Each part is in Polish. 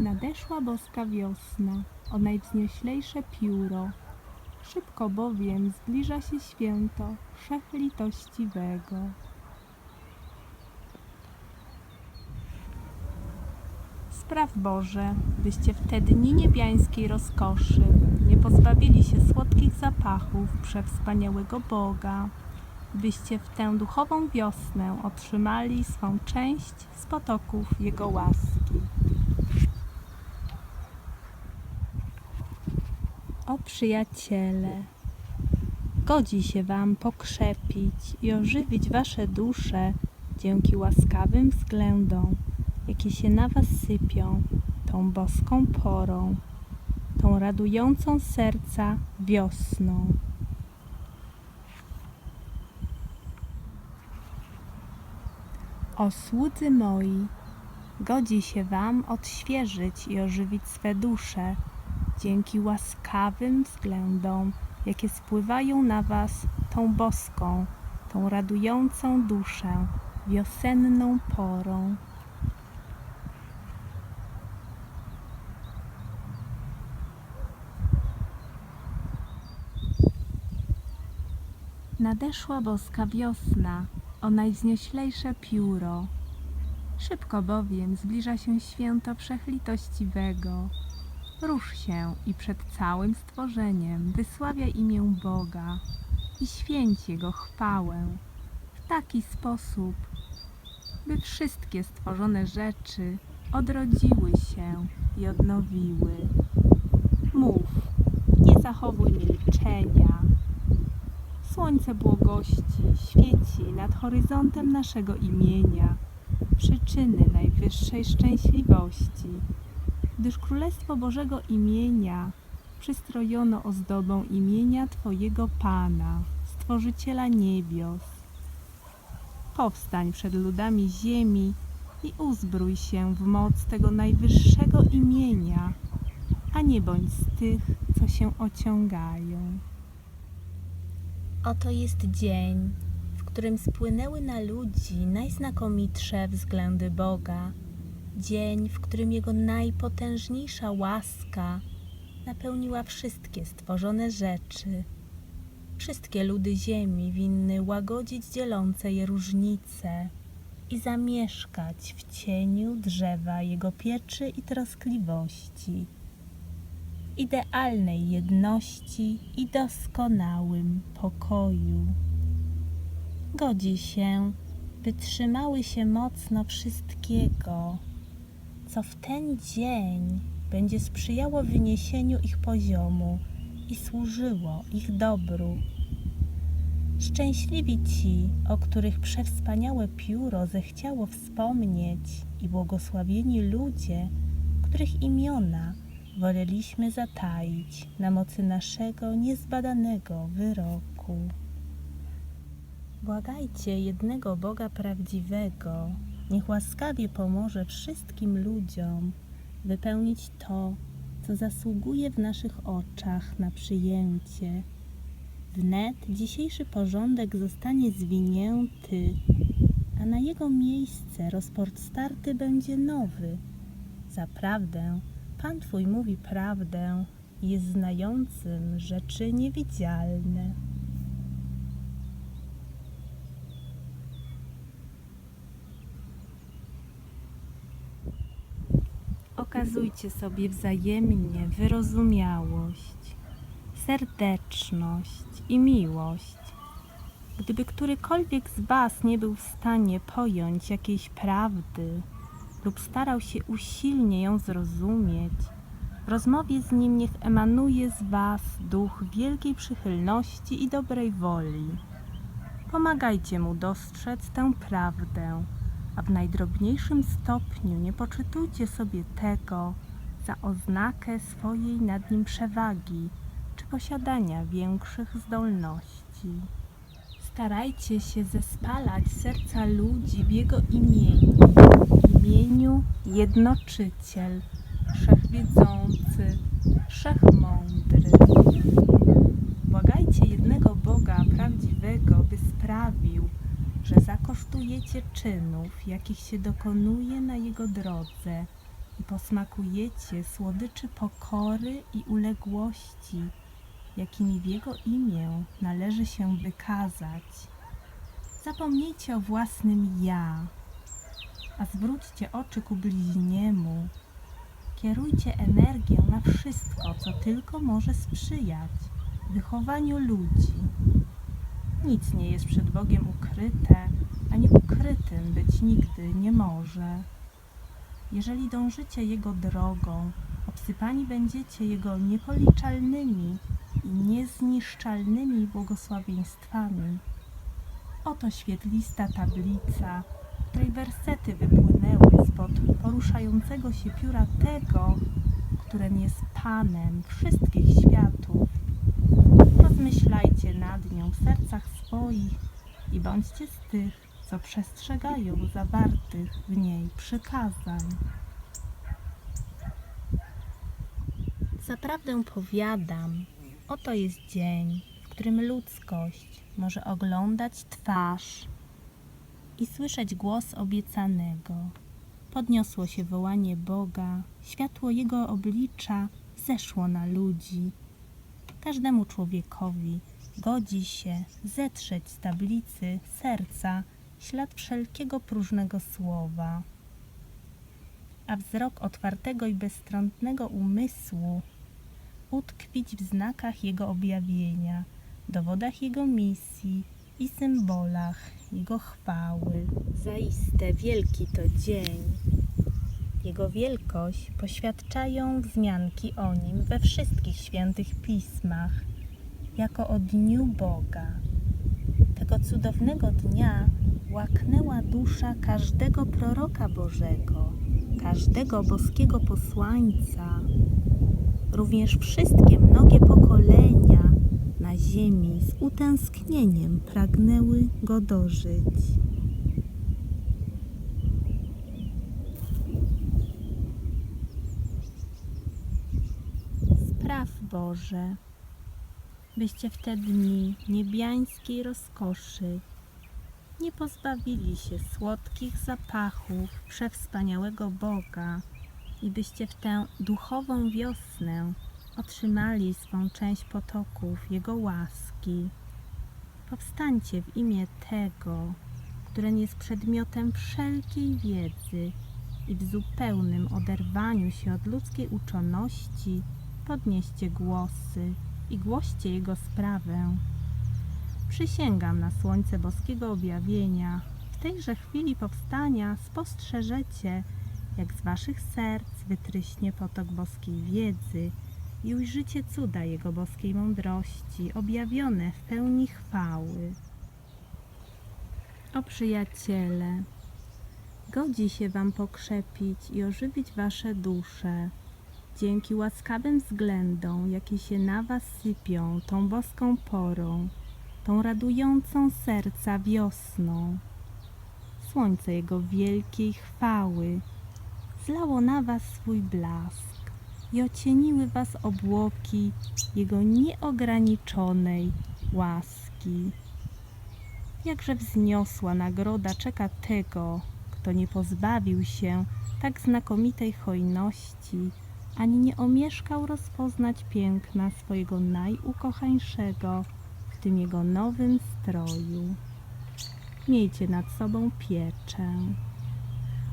Nadeszła boska wiosna, o najwznioślejsze pióro. Szybko bowiem zbliża się święto Wszechlitościwego. Spraw Boże, byście w te dni niebiańskiej rozkoszy nie pozbawili się słodkich zapachów przewspaniałego Boga, byście w tę duchową wiosnę otrzymali swą część z potoków Jego łaski. O przyjaciele, godzi się Wam pokrzepić i ożywić Wasze dusze dzięki łaskawym względom, jakie się na Was sypią tą boską porą, tą radującą serca wiosną. O słudzy moi, godzi się Wam odświeżyć i ożywić swe dusze dzięki łaskawym względom, jakie spływają na Was tą boską, tą radującą duszę wiosenną porą. Nadeszła boska wiosna, o najwznioślejsze pióro. Szybko bowiem zbliża się święto Wszechlitościwego. Rusz się i przed całym stworzeniem wysławia imię Boga i święć Jego chwałę w taki sposób, by wszystkie stworzone rzeczy odrodziły się i odnowiły. Mów, nie zachowuj milczenia. Słońce błogości świeci nad horyzontem naszego imienia, przyczyny najwyższej szczęśliwości, gdyż Królestwo Bożego imienia przystrojono ozdobą imienia Twojego Pana, Stworzyciela niebios. Powstań przed ludami ziemi i uzbrój się w moc tego najwyższego imienia, a nie bądź z tych, co się ociągają. Oto jest dzień, w którym spłynęły na ludzi najznakomitsze względy Boga. Dzień, w którym Jego najpotężniejsza łaska napełniła wszystkie stworzone rzeczy. Wszystkie ludy ziemi winny łagodzić dzielące je różnice i zamieszkać w cieniu drzewa Jego pieczy i troskliwości idealnej jedności i doskonałym pokoju. Godzi się, by trzymały się mocno wszystkiego, co w ten dzień będzie sprzyjało wyniesieniu ich poziomu i służyło ich dobru. Szczęśliwi ci, o których przewspaniałe pióro zechciało wspomnieć i błogosławieni ludzie, których imiona woleliśmy zataić na mocy naszego niezbadanego wyroku. Błagajcie jednego Boga prawdziwego, niech łaskawie pomoże wszystkim ludziom wypełnić to, co zasługuje w naszych oczach na przyjęcie. Wnet dzisiejszy porządek zostanie zwinięty, a na jego miejsce rozport starty będzie nowy. Zaprawdę, Pan Twój mówi prawdę jest znającym rzeczy niewidzialne. Okazujcie sobie wzajemnie wyrozumiałość, serdeczność i miłość. Gdyby którykolwiek z Was nie był w stanie pojąć jakiejś prawdy, lub starał się usilnie ją zrozumieć, w rozmowie z nim niech emanuje z Was duch wielkiej przychylności i dobrej woli. Pomagajcie mu dostrzec tę prawdę, a w najdrobniejszym stopniu nie poczytujcie sobie tego za oznakę swojej nad nim przewagi czy posiadania większych zdolności. Starajcie się zespalać serca ludzi w Jego imieniu, imieniu Jednoczyciel, Wszechwiedzący, Wszechmądry. Błagajcie jednego Boga prawdziwego, by sprawił, że zakosztujecie czynów, jakich się dokonuje na Jego drodze i posmakujecie słodyczy pokory i uległości, jakimi w Jego imię należy się wykazać. Zapomnijcie o własnym ja, a zwróćcie oczy ku bliźniemu. Kierujcie energię na wszystko, co tylko może sprzyjać wychowaniu ludzi. Nic nie jest przed Bogiem ukryte, ani ukrytym być nigdy nie może. Jeżeli dążycie Jego drogą, obsypani będziecie Jego niepoliczalnymi i niezniszczalnymi błogosławieństwami. Oto świetlista tablica, której wersety wypłynęły spod poruszającego się pióra tego, którym jest Panem wszystkich światów. Rozmyślajcie nad nią w sercach swoich i bądźcie z tych, co przestrzegają zawartych w niej przykazań. Zaprawdę powiadam, oto jest dzień, w którym ludzkość może oglądać twarz i słyszeć głos obiecanego. Podniosło się wołanie Boga, światło Jego oblicza zeszło na ludzi. Każdemu człowiekowi godzi się zetrzeć z tablicy serca ślad wszelkiego próżnego słowa, a wzrok otwartego i bezstronnego umysłu utkwić w znakach Jego objawienia, dowodach Jego misji i symbolach Jego chwały. Zaiste wielki to dzień. Jego wielkość poświadczają wzmianki o Nim we wszystkich świętych pismach, jako o Dniu Boga. Tego cudownego dnia łaknęła dusza każdego proroka Bożego, każdego boskiego posłańca, również wszystkie mnogie pokolenia na ziemi z utęsknieniem pragnęły go dożyć. Spraw Boże, byście w te dni niebiańskiej rozkoszy nie pozbawili się słodkich zapachów przewspaniałego Boga i byście w tę duchową wiosnę otrzymali swą część potoków Jego łaski. Powstańcie w imię tego, który jest przedmiotem wszelkiej wiedzy i w zupełnym oderwaniu się od ludzkiej uczoności podnieście głosy i głoście Jego sprawę. Przysięgam na słońce boskiego objawienia, w tejże chwili powstania spostrzeżecie, jak z waszych serc wytryśnie potok boskiej wiedzy i ujrzycie cuda Jego boskiej mądrości, objawione w pełni chwały. O przyjaciele, godzi się wam pokrzepić i ożywić wasze dusze, dzięki łaskawym względom, jakie się na was sypią tą boską porą, tą radującą serca wiosną. Słońce Jego wielkiej chwały zlało na was swój blask i ocieniły was obłoki Jego nieograniczonej łaski. Jakże wzniosła nagroda czeka tego, kto nie pozbawił się tak znakomitej hojności, ani nie omieszkał rozpoznać piękna swojego najukochańszego w tym jego nowym stroju. Miejcie nad sobą pieczę.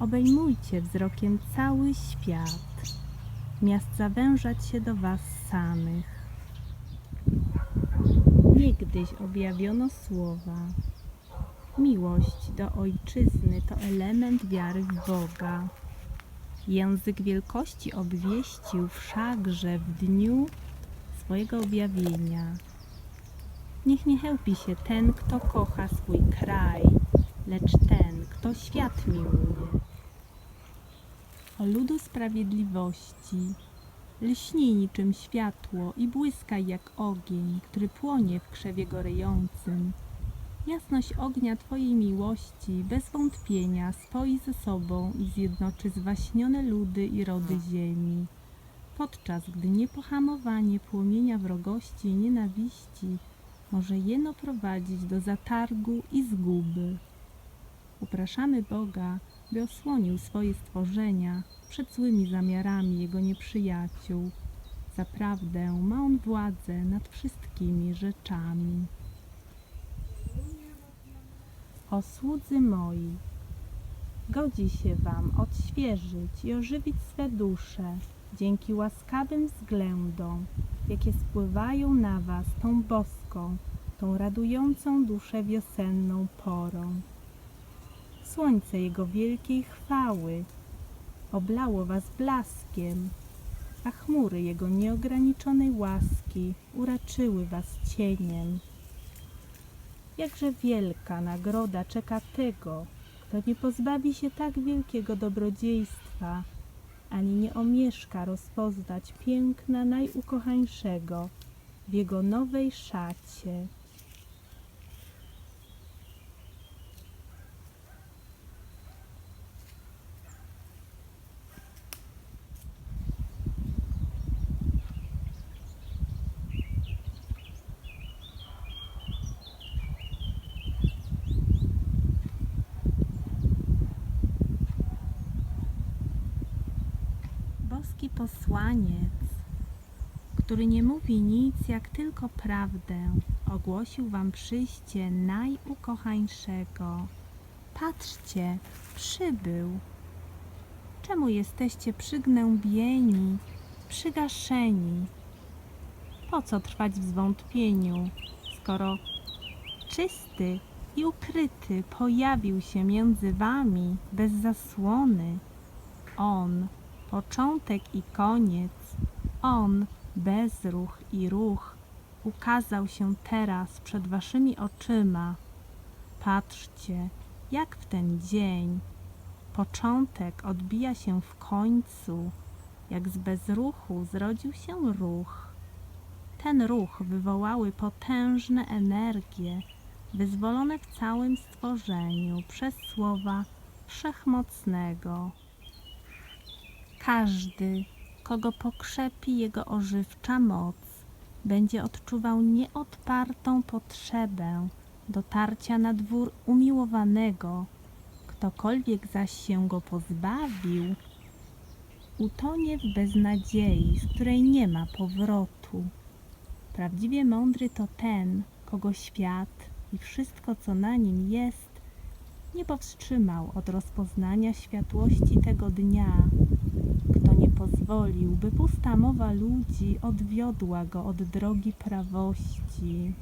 Obejmujcie wzrokiem cały świat, miast zawężać się do was samych. Niegdyś objawiono słowa. Miłość do ojczyzny to element wiary w Boga. Język wielkości obwieścił wszakże w dniu swojego objawienia. Niech nie chełpi się ten, kto kocha swój kraj, lecz ten, kto świat miłuje. O ludu sprawiedliwości, lśnij niczym światło i błyskaj jak ogień, który płonie w krzewie gorejącym. Jasność ognia Twojej miłości bez wątpienia spoi ze sobą i zjednoczy zwaśnione ludy i rody ziemi. Podczas gdy niepohamowanie płomienia wrogości i nienawiści może jeno prowadzić do zatargu i zguby. Upraszamy Boga, by osłonił swoje stworzenia przed złymi zamiarami jego nieprzyjaciół. Zaprawdę ma on władzę nad wszystkimi rzeczami. O słudzy moi, godzi się wam odświeżyć i ożywić swe dusze dzięki łaskawym względom, jakie spływają na was tą boską, tą radującą duszę wiosenną porą. Słońce Jego wielkiej chwały oblało was blaskiem, a chmury Jego nieograniczonej łaski uraczyły was cieniem. Jakże wielka nagroda czeka tego, kto nie pozbawi się tak wielkiego dobrodziejstwa, ani nie omieszka rozpoznać piękna najukochańszego w Jego nowej szacie. Posłaniec, który nie mówi nic jak tylko prawdę, ogłosił wam przyjście najukochańszego. Patrzcie, przybył. Czemu jesteście przygnębieni, przygaszeni? Po co trwać w zwątpieniu, skoro czysty i ukryty pojawił się między wami bez zasłony? On, początek i koniec, On, bezruch i ruch, ukazał się teraz przed waszymi oczyma. Patrzcie, jak w ten dzień początek odbija się w końcu, jak z bezruchu zrodził się ruch. Ten ruch wywołały potężne energie, wyzwolone w całym stworzeniu przez słowa Wszechmocnego. Każdy, kogo pokrzepi jego ożywcza moc, będzie odczuwał nieodpartą potrzebę dotarcia na dwór umiłowanego. Ktokolwiek zaś się go pozbawił, utonie w beznadziei, z której nie ma powrotu. Prawdziwie mądry to ten, kogo świat i wszystko, co na nim jest, nie powstrzymał od rozpoznania światłości tego dnia, pozwolił, by pusta mowa ludzi odwiodła go od drogi prawości.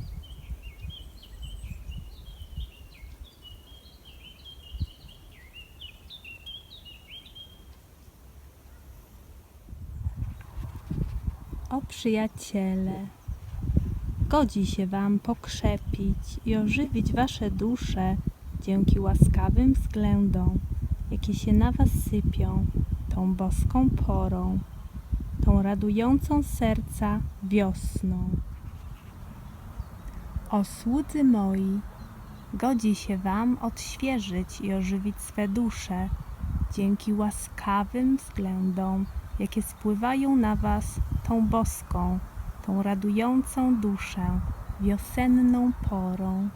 O przyjaciele, godzi się wam pokrzepić i ożywić wasze dusze dzięki łaskawym względom, jakie się na was sypią tą boską porą, tą radującą serca wiosną. O słudzy moi, godzi się wam odświeżyć i ożywić swe dusze dzięki łaskawym względom, jakie spływają na was tą boską, tą radującą duszę wiosenną porą.